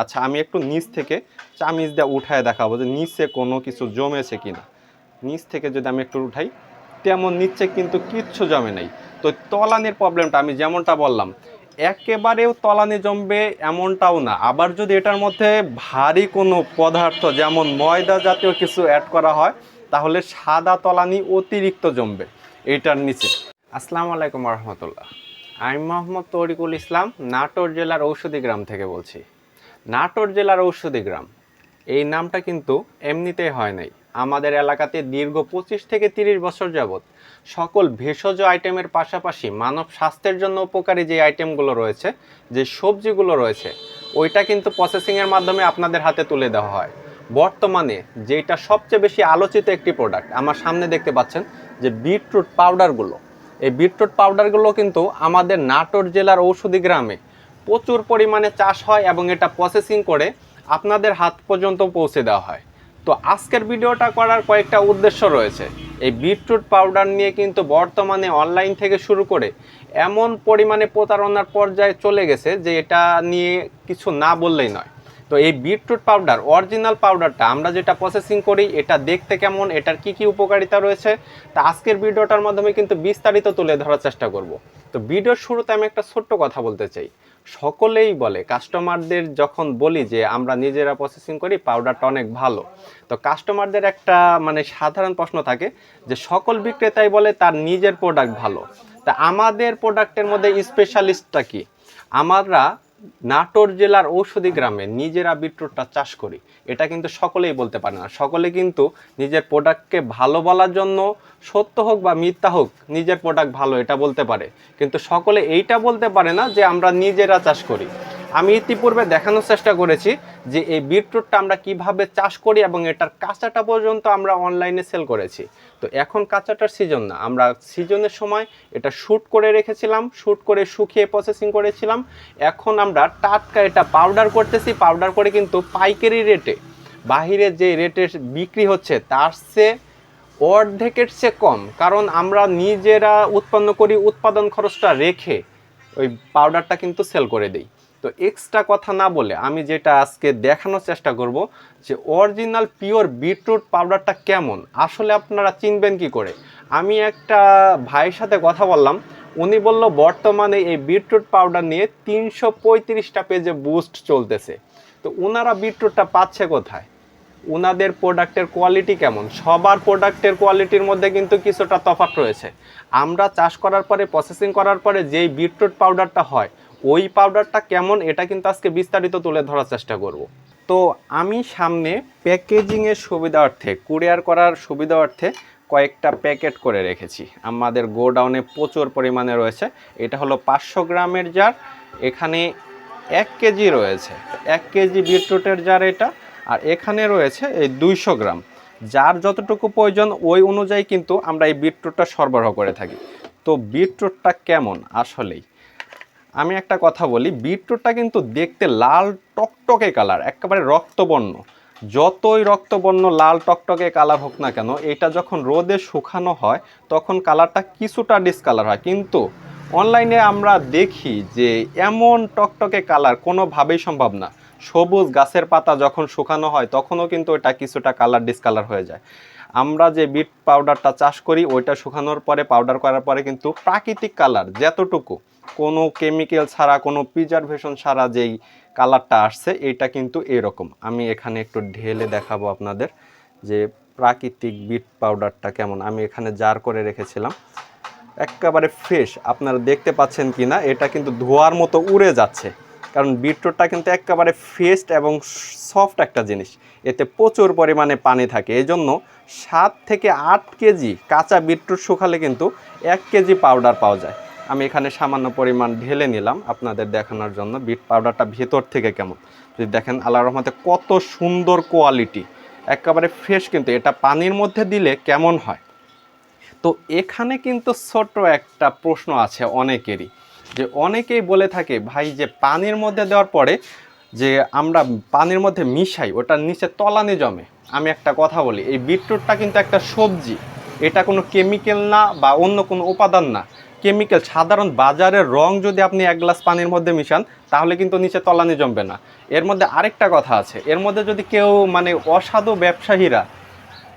আচ্ছা আমি একটু নিচ থেকে চামিচ দিয়ে উঠায় দেখাবো যে নিচে কোনো কিছু জমেছে কিনা। নিচ থেকে যদি আমি একটু উঠাই, তেমন নিচে কিন্তু কিচ্ছু জমে নাই। তো তলানির প্রবলেমটা, আমি যেমনটা বললাম, একেবারেও তলানি জমবে এমনটাও না। আবার যদি এটার মধ্যে ভারী কোনো পদার্থ, যেমন ময়দা জাতীয় কিছু অ্যাড করা হয়, তাহলে সাদা তলানি অতিরিক্ত জমবে এটার নিচে। আসসালামু আলাইকুম রহমতুল্লাহ। আমি মোহাম্মদ তরিকুল ইসলাম, নাটোর জেলার ঔষধি গ্রাম থেকে বলছি। নাটোর জেলার ঔষধি গ্রাম। এই নামটা কিন্তু এমনিতেই হয় নাই। আমাদের এলাকাতে দীর্ঘ পঁচিশ থেকে তিরিশ বছর যাবৎ সকল ভেষজ আইটেমের পাশাপাশি মানব স্বাস্থ্যের জন্য উপকারী যে আইটেমগুলো রয়েছে, যে সবজিগুলো রয়েছে, ওইটা কিন্তু প্রসেসিংয়ের মাধ্যমে আপনাদের হাতে তুলে দেওয়া হয়। বর্তমানে যেটা সবচেয়ে বেশি আলোচিত একটি প্রোডাক্ট আমার সামনে দেখতে পাচ্ছেন যে বিটরুট পাউডারগুলো এই বিটরুট পাউডারগুলো কিন্তু আমাদের নাটোর জেলার ঔষধি গ্রামে প্রচুর পরিমাণে চাষ হয় এবং এটা প্রসেসিং করে আপনাদের হাত পর্যন্ত পৌঁছে দেওয়া হয়। তো আজকের ভিডিওটা করার কয়েকটা উদ্দেশ্য রয়েছে। এই বিটরুট পাউডার নিয়ে কিন্তু বর্তমানে অনলাইন থেকে শুরু করে এমন পরিমাণে প্রতারণার পর্যায়ে চলে গেছে যে এটা নিয়ে কিছু না বললেই নয়। তো এই বিটরুট পাউডার অরিজিনাল পাউডারটা আমরা যেটা প্রসেসিং করি, এটা দেখতে কেমন, এটার কি কি উপকারিতা রয়েছে, তা আজকের ভিডিওটার মাধ্যমে কিন্তু বিস্তারিত তুলে ধরার চেষ্টা করব। তো ভিডিওর শুরুতে আমি একটা ছোট্ট কথা বলতে চাই। সকলেই বলে কাস্টমারদের যখন বলি যে আমরা নিজেরা প্রসেসিং করি পাউডারটা অনেক ভালো। তো কাস্টমারদের একটা মানে সাধারণ প্রশ্ন থাকে যে, সকল বিক্রেতাই বলে তার নিজের প্রোডাক্ট ভালো। তা আমাদের প্রোডাক্টের মধ্যে স্পেশালিস্টটা কি? আমরা নাটোর জেলার ঔষধি গ্রামে নিজেরা বিটরুটটা চাষ করি। এটা কিন্তু সকলেই বলতে পারে না। সকলে কিন্তু নিজের প্রোডাক্টকে ভালো বলার জন্য সত্য হোক বা মিথ্যা হোক, নিজের প্রোডাক্ট ভালো, এটা বলতে পারে। কিন্তু সকলে এইটা বলতে পারে না যে আমরা নিজেরা চাষ করি। আমি ইতিপূর্বে দেখানোর চেষ্টা করেছি যে এই বিটরুটটা আমরা কীভাবে চাষ করি এবং এটার কাঁচাটা পর্যন্ত আমরা অনলাইনে সেল করেছি। তো এখন কাঁচাটার সিজন না। আমরা সিজনের সময় এটা শ্যুট করে রেখেছিলাম শ্যুট করে শুকিয়ে প্রসেসিং করেছিলাম। এখন আমরা টাটকা এটা পাউডার করতেছি পাউডার করে কিন্তু পাইকারি রেটে, বাহিরে যে রেটে বিক্রি হচ্ছে তার চেয়ে অর্ধেকের চেয়ে কম। কারণ আমরা নিজেরা উৎপন্ন করি, উৎপাদন খরচটা রেখে ওই পাউডারটা কিন্তু সেল করে দিই। তো এক্সট্রা কথা না বলে আমি যেটা আজকে দেখানোর চেষ্টা করব যে অরিজিনাল পিওর বিটরুট পাউডারটা কেমন? আসলে আপনারা চিনবেন কি করে? আমি একটা ভাইয়ের সাথে কথা বললাম, উনি বলল, বর্তমানে এই বিটরুট পাউডার নিয়ে তিনশো পঁয়ত্রিশটা পেজে বুস্ট চলতেছে। তো ওনারা বিটরুটটা পাচ্ছে কোথায়? ওনাদের প্রোডাক্টের কোয়ালিটি কেমন? সবার প্রোডাক্টের কোয়ালিটির মধ্যে কিন্তু কিছুটা তফাৎ রয়েছে। আমরা চাষ করার পরে প্রসেসিং করার পরে যেই বিটরুট পাউডারটা হয় ওই পাউডারটা কেমন, এটা কিন্তু আজকে বিস্তারিত তুলে ধরার চেষ্টা করব। তো আমি সামনে প্যাকেজিংয়ের সুবিধার্থে, কুরিয়ার করার সুবিধার্থে কয়েকটা প্যাকেট করে রেখেছি। আমাদের গোডাউনে প্রচুর পরিমাণে রয়েছে। এটা হলো পাঁচশো গ্রামের জার এখানে এক কেজি রয়েছে। এক কেজি বিটরুটের জার এটা, আর এখানে রয়েছে এই দুইশো গ্রাম। যার যতটুকু প্রয়োজন, ওই অনুযায়ী কিন্তু আমরা এই বিটরুটটা সরবরাহ করে থাকি। তো বিটরুটটা কেমন, আসলেই? আমি একটা কথা বলি, বিটরুটটা কিন্তু দেখতে লাল টকটকে কালার, একেবারে রক্তবর্ণ। যতই রক্তবর্ণ লাল টকটকে কালার হোক না কেন, এটা যখন রোদে শুকানো হয়, তখন কালারটা কিছুটা ডিসকালার হয়। কিন্তু অনলাইনে আমরা দেখি যে এমন টকটকে কালার কোনোভাবেই সম্ভব না। সবুজ গাছের পাতা যখন শুকানো হয়, তখনও কিন্তু এটা কিছুটা কালার ডিসকালার হয়ে যায়। আমরা যে বিট পাউডারটা চাষ করি, ওইটা শুকানোর পরে পাউডার করার পরে কিন্তু প্রাকৃতিক কালার যতটুকু, কোনো কেমিক্যাল ছাড়া, কোনো প্রিজারভেশন ছাড়া যেই কালারটা আসছে, এটা কিন্তু এরকম। আমি এখানে একটু ঢেলে দেখাবো আপনাদের যে প্রাকৃতিক বিট পাউডারটা কেমন। আমি এখানে জার করে রেখেছিলাম। একেবারে ফ্রেশ আপনারা দেখতে পাচ্ছেন কি না এটা কিন্তু ধোয়ার মতো উড়ে যাচ্ছে। কারণ বিটরুটটা কিন্তু একেবারে ফেস্ট এবং সফট একটা জিনিস। এতে প্রচুর পরিমাণে পানি থাকে। এই জন্য সাত থেকে আট কেজি কাঁচা বিটরুট শুকালে কিন্তু এক কেজি পাউডার পাওয়া যায়। আমি এখানে সামান্য পরিমাণ ঢেলে নিলাম আপনাদের দেখানোর জন্য বিট পাউডারটা ভেতর থেকে কেমন। যদি দেখেন আল্লাহ রহমতে কত সুন্দর কোয়ালিটি, একেবারে ফ্রেশ কিন্তু, এটা পানির মধ্যে দিলে কেমন হয়? তো এখানে কিন্তু ছোট্ট একটা প্রশ্ন আছে অনেকেরই, যে অনেকেই বলে থাকে, ভাই, যে পানির মধ্যে দেওয়ার পরে যে আমরা পানির মধ্যে মিশাই, ওটার নিচে তলানি জমে। আমি একটা কথা বলি, এই বিটরুটটা কিন্তু একটা সবজি। এটা কোনো কেমিক্যাল না বা অন্য কোনো উপাদান না। কেমিক্যাল, সাধারণ বাজারের রং যদি আপনি এক গ্লাস পানির মধ্যে মিশান, তাহলে কিন্তু নিচে তলানি জমবে না। এর মধ্যে আরেকটা কথা আছে, এর মধ্যে যদি কেউ মানে অসাধু ব্যবসায়ীরা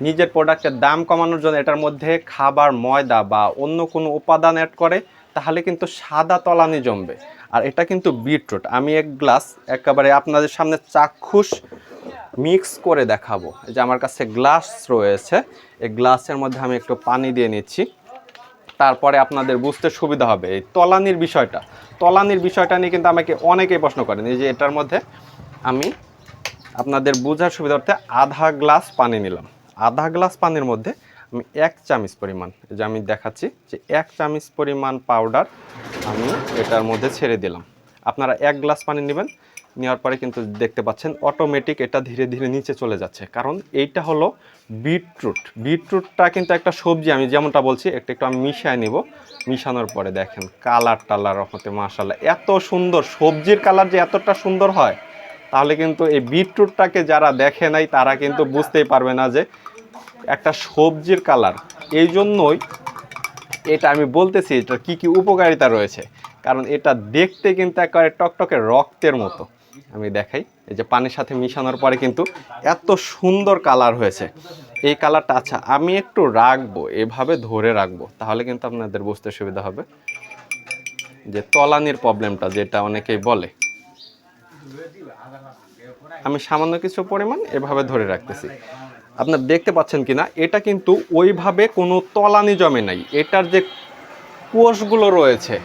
নিজের প্রোডাক্টের দাম কমানোর জন্য এটার মধ্যে খাবার, ময়দা বা অন্য কোনো উপাদান অ্যাড করে, তাহলে কিন্তু সাদা তলানি জমবে। আর এটা কিন্তু বিটরুট। আমি এক গ্লাস একেবারে আপনাদের সামনে চাক্ষুষ মিক্স করে দেখাবো। যে আমার কাছে গ্লাস রয়েছে, এই গ্লাসের মধ্যে আমি একটু পানি দিয়ে নিচ্ছি। তারপরে আপনাদের বুঝতে সুবিধা হবে এই তলানির বিষয়টা। তলানির বিষয়টা নিয়ে কিন্তু আমাকে অনেকেই প্রশ্ন করেন যে এটার মধ্যে আমি আপনাদের বোঝার সুবিধার্থে আধা গ্লাস পানি নিলাম। আধা গ্লাস পানির মধ্যে আমি এক চামচ পরিমাণ যে আমি দেখাচ্ছি যে এক চামচ পরিমাণ পাউডার আমি এটার মধ্যে ছেড়ে দিলাম। আপনারা এক গ্লাস পানি নেবেন, নেওয়ার পরে কিন্তু দেখতে পাচ্ছেন অটোমেটিক এটা ধীরে ধীরে নিচে চলে যাচ্ছে। কারণ এইটা হলো বিটরুট বিটরুটটা কিন্তু একটা সবজি, আমি যেমনটা বলছি, একটু একটু আমি মিশিয়ে নিব। মিশানোর পরে দেখেন কালার টালার হতে মাসাল্লাহ এত সুন্দর সবজির কালার যে এতটা সুন্দর হয়, তাহলে কিন্তু এই বিটরুটটাকে যারা দেখে নাই, তারা কিন্তু বুঝতেই পারবে না যে একটা সবজির কালার এই জন্যই এটা আমি বলতেছি, এটার কি কি উপকারিতা রয়েছে? কারণ এটা দেখতে কিন্তু একেবারে টকটকে রক্তের মতো। আমি দেখাই, এই যে পানির সাথে মিশানোর পরে কিন্তু এত সুন্দর কালার হয়েছে। এই কালারটা আচ্ছা আমি একটু রাখব, এভাবে ধরে রাখব, তাহলে কিন্তু আপনাদের বুঝতে সুবিধা হবে। যে তলানির প্রবলেমটা, যেটা অনেকেই বলে। আমি সামান্য কিছু পরিমাণ এভাবে ধরে রাখতেছি। আপনার দেখতে পাচ্ছেন কিনা, এটা কিন্তু ওইভাবে কোনো তলানি জমে নাই। এটার যে কোষগুলো রয়েছে,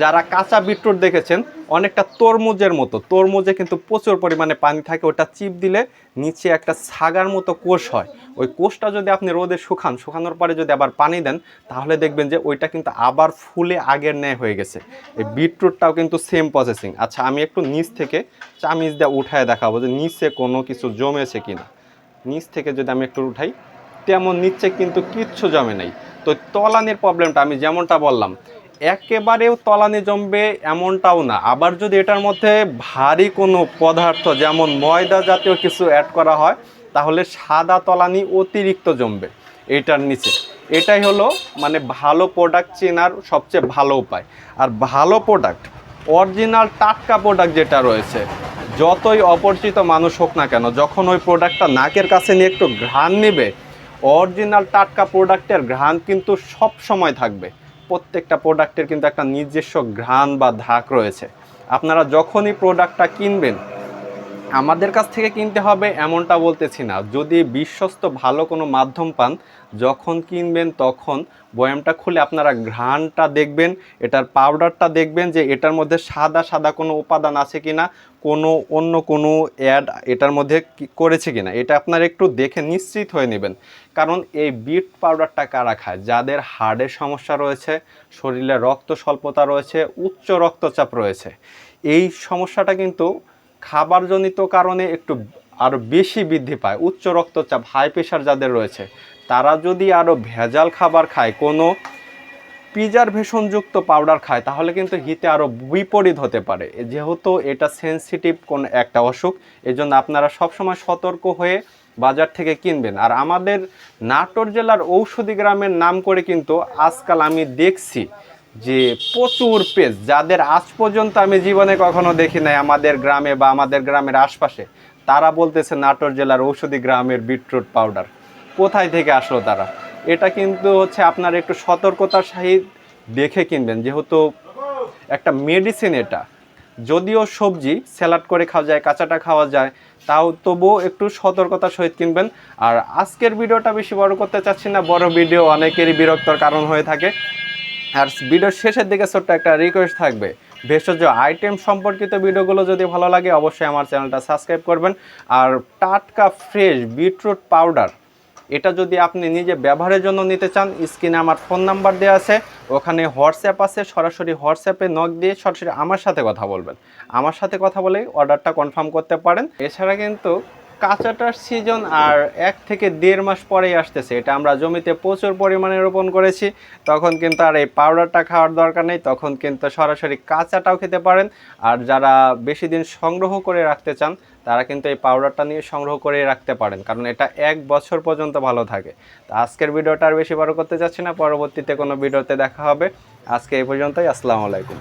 যারা কাঁচা বিটরুট দেখেছেন, অনেকটা তরমুজের মতো। তরমুজে কিন্তু প্রচুর পরিমাণে পানি থাকে, ওটা চিপ দিলে নিচে একটা ছাগার মতো কোষ হয়। ওই কোষটা যদি আপনি রোদে শুকান, শুকানোর পরে যদি আবার পানি দেন, তাহলে দেখবেন যে ওইটা কিন্তু আবার ফুলে আগের ন্যায় হয়ে গেছে। এই বিটরুটটাও কিন্তু সেম প্রসেসিং আচ্ছা আমি একটু নিচ থেকে চামিচ দিয়ে উঠায় দেখাবো যে নিচে কোনো কিছু জমেছে কিনা। নিচ থেকে যদি আমি একটু উঠাই, তেমন নিচে কিন্তু কিচ্ছু জমে নাই। তো তলানির প্রবলেমটা আমি যেমনটা বললাম, একেবারেও তলানি জমবে এমনটাও না। আবার যদি এটার মধ্যে ভারী কোনো পদার্থ, যেমন ময়দা জাতীয় কিছু অ্যাড করা হয়, তাহলে সাদা তলানি অতিরিক্ত জমবে এটার নিচে। এটাই হলো মানে ভালো প্রোডাক্ট চেনার সবচেয়ে ভালো উপায়। আর ভালো প্রোডাক্ট অরিজিনাল টাটকা প্রোডাক্ট যেটা রয়েছে, যতই অপরিচিত মানুষ হোক না কেন, যখন ওই প্রোডাক্টটা নাকের কাছে নিয়ে একটু ঘ্রাণ নেবে, অরিজিনাল টাটকা প্রোডাক্টের ঘ্রাণ কিন্তু সব সময় থাকবে। প্রত্যেকটা প্রোডাক্টের কিন্তু একটা নিজস্ব ঘ্রাণ বা ধাক রয়েছে। আপনারা যখনই প্রোডাক্টটা কিনবেন, আমাদের কাছ থেকে কিনতে হবে এমনটা বলতেছি না। যদি বিশ্বস্ত ভালো কোনো মাধ্যম পান যখন কিনবেন তখন বয়ামটা খুলে আপনারা ঘ্রাণটা দেখবেন, এটার পাউডারটা দেখবেন যে এটার মধ্যে সাদা সাদা কোনো উপাদান আছে কি না কোনো অন্য কোনো অ্যাড এটার মধ্যে করেছে কিনা, এটা আপনারা একটু দেখে নিশ্চিত হয়ে নেবেন। কারণ এই বিট পাউডারটা কারা খায়? যাদের হার্টের সমস্যা রয়েছে, শরীরে রক্ত স্বল্পতা রয়েছে, উচ্চ রক্তচাপ রয়েছে। এই সমস্যাটা কিন্তু খাবারজনিত কারণে একটু আরও বেশি বৃদ্ধি পায়। উচ্চ রক্তচাপ, হাই প্রেশার যাদের রয়েছে তারা যদি আরও ভেজাল খাবার খায়, কোনো প্রিজারভেশনযুক্ত পাউডার খায়, তাহলে কিন্তু হিতে আরও বিপরীত হতে পারে। যেহেতু এটা সেনসিটিভ কোন একটা অসুখ, এজন্য আপনারা সবসময় সতর্ক হয়ে বাজার থেকে কিনবেন। আর আমাদের নাটোর জেলার ঔষধি গ্রামের নাম করে কিন্তু আজকাল আমি দেখছি যে প্রচুর পেজ যাদের আজ পর্যন্ত আমি জীবনে কখনো দেখি নাই আমাদের গ্রামে বা আমাদের গ্রামের আশপাশে, তারা বলতেছে নাটোর জেলার ঔষধি গ্রামের বিটরুট পাউডার কোথায় থেকে আসলো তারা? এটা কিন্তু হচ্ছে আপনার একটু সতর্কতার সাহিত দেখে কিনবেন। যেহেতু একটা মেডিসিন এটা। যদিও সবজি স্যালাড করে খাওয়া যায়, কাঁচাটা খাওয়া যায়, তাও তবুও একটু সতর্কতার সহিত কিনবেন। আর আজকের ভিডিওটা বেশি বড় করতে চাচ্ছি না, বড় ভিডিও অনেকেরই বিরক্তর কারণ হয়ে থাকে। আর ভিডিওর শেষের দিকে ছোট্ট একটা রিকোয়েস্ট থাকবে। ভেষজ আইটেম সম্পর্কিত ভিডিওগুলো যদি ভালো লাগে, অবশ্যই আমার চ্যানেলটা সাবস্ক্রাইব করবেন। আর টাটকা ফ্রেশ বিটরুট পাউডার এটা যদি আপনি নিজে ব্যবহারের জন্য নিতে চান, স্ক্রিনে আমার ফোন নাম্বার দেওয়া আছে, ওখানে হোয়াটসঅ্যাপ আছে, সরাসরি হোয়াটসঅ্যাপে নক দিয়ে সরাসরি আমার সাথে কথা বলবেন। আমার সাথে কথা বলেই অর্ডারটা কনফার্ম করতে পারেন। এছাড়া কিন্তু কাঁচাটার সিজন আর এক থেকে দেড় মাস পরেই আসতেছে। এটা আমরা জমিতে প্রচুর পরিমাণে রোপণ করেছি। তখন কিন্তু আর এই পাউডারটা খাওয়ার দরকার নেই। তখন কিন্তু সরাসরি কাঁচাটাও খেতে পারেন। আর যারা বেশি দিন সংগ্রহ করে রাখতে চান, তারা কিন্তু এই পাউডারটা নিয়ে সংগ্রহ করে রাখতে পারেন। কারণ এটা এক বছর পর্যন্ত ভালো থাকে। তো আজকের ভিডিওটা আর বেশি বড় করতে চাচ্ছি না। পরবর্তীতে কোনো ভিডিওতে দেখা হবে। আজকে এই পর্যন্তই। আসসালামু আলাইকুম।